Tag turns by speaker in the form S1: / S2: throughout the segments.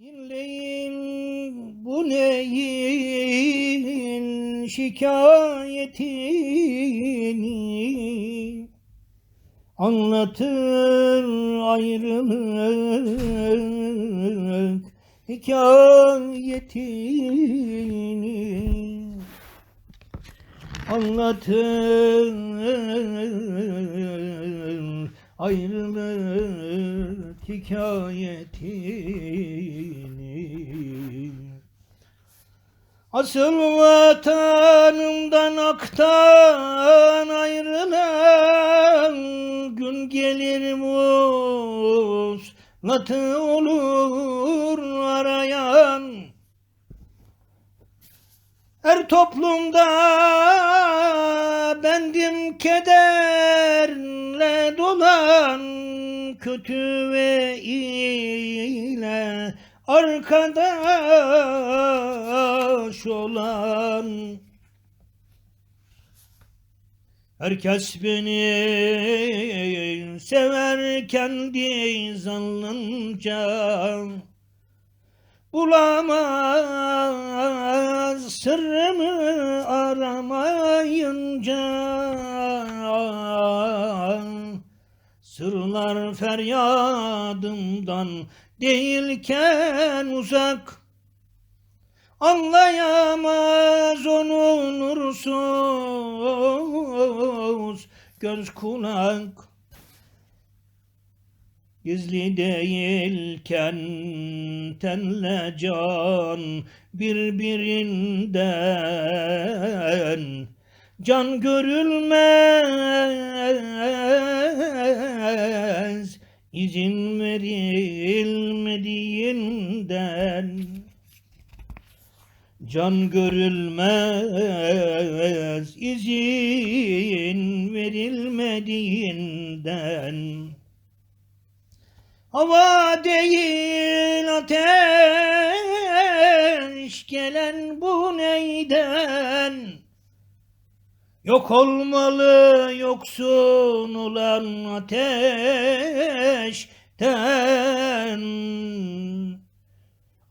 S1: Dinleyin bu neyin şikayetini? Anlatır ayrılık hikayetini. Anlatır ayrılık hikayetini. Asıl vatanımdan aktan ayrılan gün gelir muslatı olur arayan. Her toplumda bendim kederle dolan kötü ve ile arkadaş olan. Herkes beni sever kendi zannınca. Bulamaz sırrımı aramayınca Sırlar feryadımdan değilken uzak. Anlayamaz onu nursuz göz kulak. Gizli değilken tenle can birbirinden Can görülmez izin verilmediğinden Can görülmez izin verilmediğinden Hava değil ateş gelen bu neyden? Yok olmalı yoksun olan ateşten.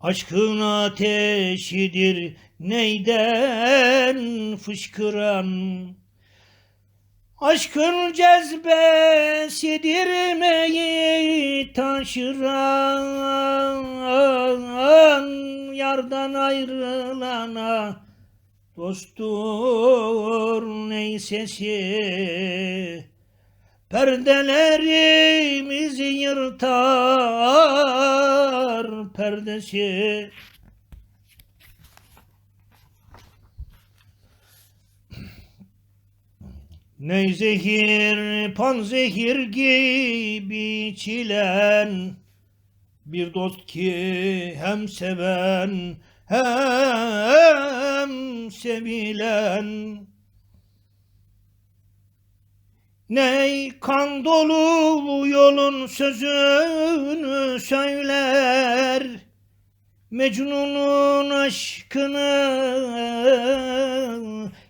S1: Aşkın ateşidir neyden fışkıran? Aşkın cezbesidir meyi taşıran? Yardan ayrılana dostur neysesi Perdelerimizi yırtar perdesi. Ney zehir panzehir gibi çilen Bir dost ki hem seven hem sevilen. Ney kan dolu yolun sözünü söyler. Mecnun'un aşkını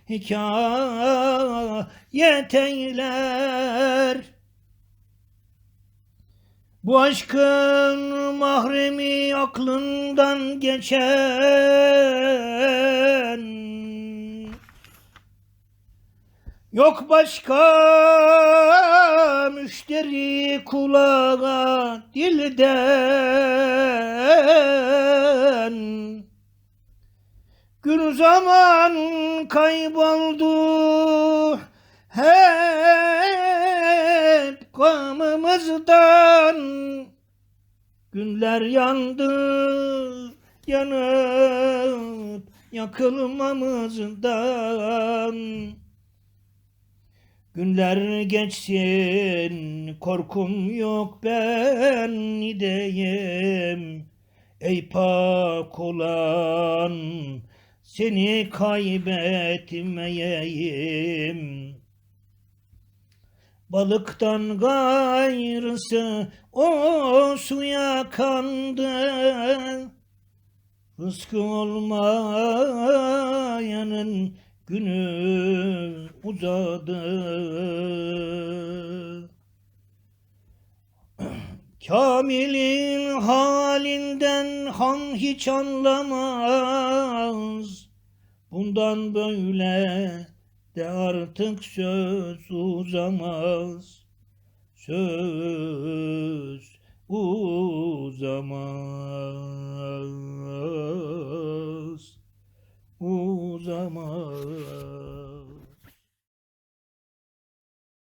S1: hikayet eyler Bu aşkın mahremi aklından geçen. Yok başka müşteri kulağa dilden. Gün zaman kayboldu hep gamımızdan Günler yandı yanıp yakılmamızdan. Günler geçsin korkum yok ben gideyim Ey pak olan seni kaybetmeyeyim Balıktan gayrısı o suya kandı Rızkı olmayanın günü uzadı Kamil'in halinden han hiç anlamaz. Bundan böyle de artık söz uzamaz. Söz uzamaz.